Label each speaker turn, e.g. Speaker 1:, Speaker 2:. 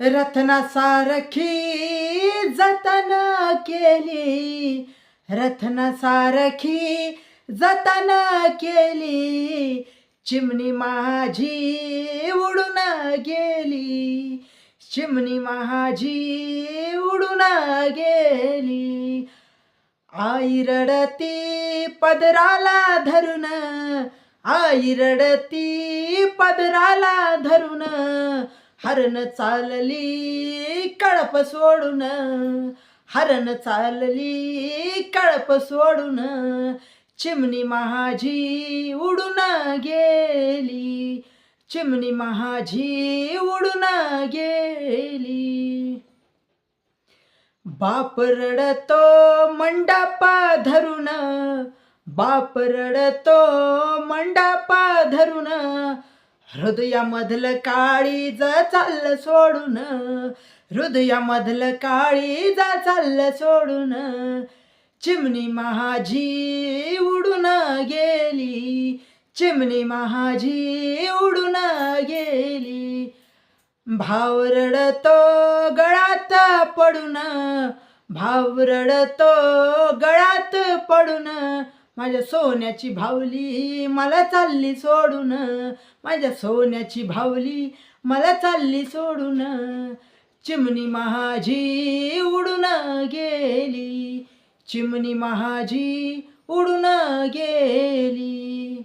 Speaker 1: रत्ना सारखी जतन केली. रत्ना सारखी जतन केली. चिमणी माझी उडून गेली. चिमणी माझी उडून गेली. आई रडती पदराला धरून आई रडती पदराला धरून हरण चालली कळप सोडून. हरण चालली कळप सोडून. चिमणी महाजी उडून गेली. चिमणी महाजी उडून गेली. बाप रडतो मंडापा धरून. बाप रडतो मंडापा धरून. हृदयामधलं काळीज चाललं सोडून हृदयामधलं काळीज चाललं सोडून चिमणी महाजी उडून गेली चिमणी महाजी उडून गेली. भाव रडतो गळात पडून भाव रडतो गळात पडून माझ्या सोन्याची भावली मला चालली सोडून. माझ्या सोन्याची भावली मला चालली सोडून. चिमणी महाजी उडून गेली. चिमणी महाजी उडून गेली.